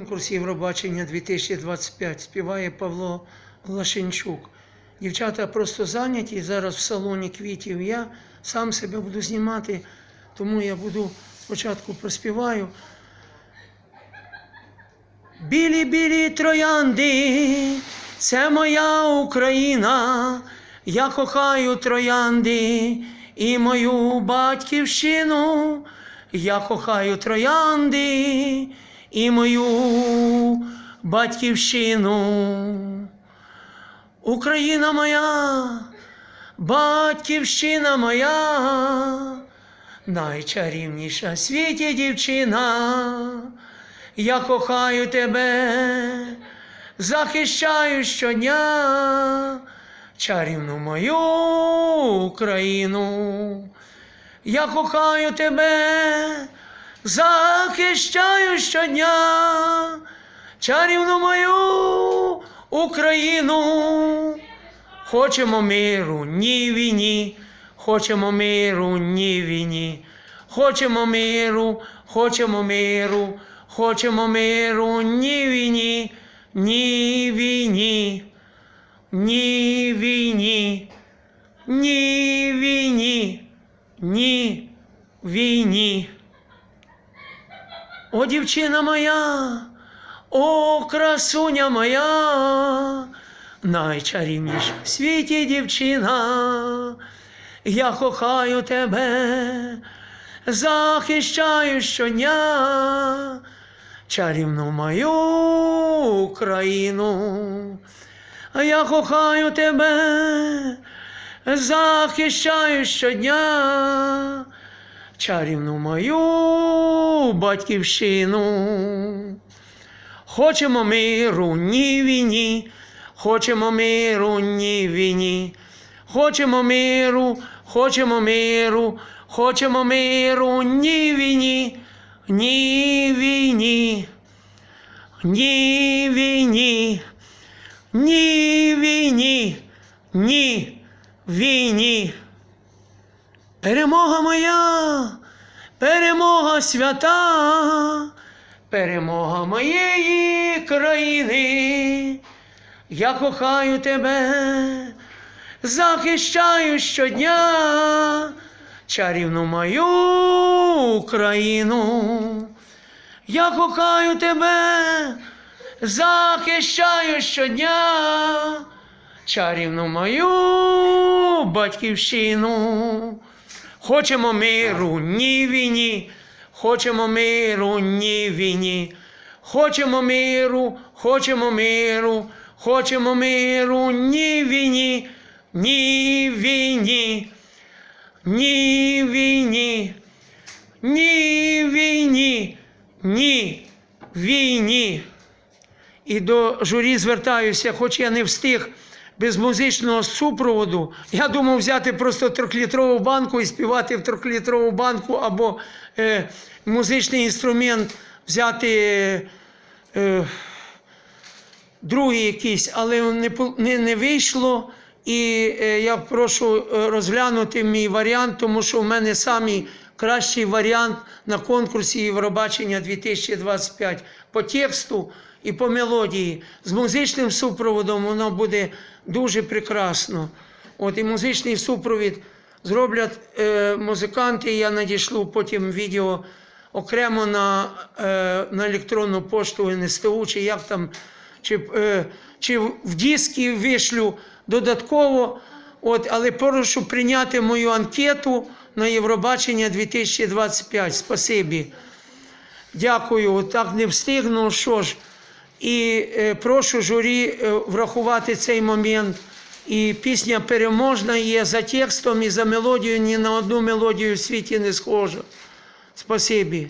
Конкурс Євробачення 2025 співає Павло Лашенчук. Дівчата просто зайняті зараз в салоні квітів. Я сам себе буду знімати, тому я буду спочатку проспіваю. Білі білі троянди, це моя Україна. Я кохаю троянди і мою батьківщину. Я кохаю троянди і мою батьківщину. Україна моя, батьківщина моя, найчарівніша в світі дівчина. Я кохаю тебе, захищаю щодня, чарівну мою Україну. Я кохаю тебе, захищаю щодня, чарівну мою Україну. Хочемо миру, ні війні, хочемо миру, ні війні, хочемо миру, хочемо миру, хочемо миру, ні війні, ні війні, ні війні, ні війні, ні війні. О, дівчина моя, о, красуня моя, найчарівніша в світі дівчина, я кохаю тебе, захищаю щодня, чарівну мою Україну. Я кохаю тебе, захищаю щодня, чарівну мою батьківщину. Хочемо миру, ні війні, хочемо миру, ні війні, хочемо миру, хочемо миру, хочемо миру, ні війні, ні війні, ні війні, ні війні, ні війні. Перемога моя, перемога свята, перемога моєї країни. Я кохаю тебе, захищаю щодня, чарівну мою Україну. Я кохаю тебе, захищаю щодня, чарівну мою батьківщину. Хочемо миру, ні війні, хочемо миру, ні війні, хочемо миру, хочемо миру, хочемо миру, ні війні, ні війні, ні війні, ні війні, ні війні. І до журі звертаюся, хоч я не встиг без музичного супроводу. Я думав взяти просто трьохлітрову банку і співати в трьохлітрову банку, або е, музичний інструмент взяти е, другий якийсь, але не, не, не вийшло. І е, я прошу е, розглянути мій варіант, тому що в мене самий кращий варіант на конкурсі Євробачення 2025 по тексту і по мелодії. З музичним супроводом воно буде дуже прекрасно. От і музичний супровід зроблять е, музиканти. Я надішлю потім відео окремо на, е, на електронну пошту НСТУ, чи як там, чи, е, чи в диски вишлю додатково. От, але прошу прийняти мою анкету на Євробачення 2025. Спасибі. Дякую. Так не встигну. Що ж. І е, прошу журі е, врахувати цей момент. І пісня переможна є за текстом і за мелодією. Ні на одну мелодію в світі не схожа. Спасибі.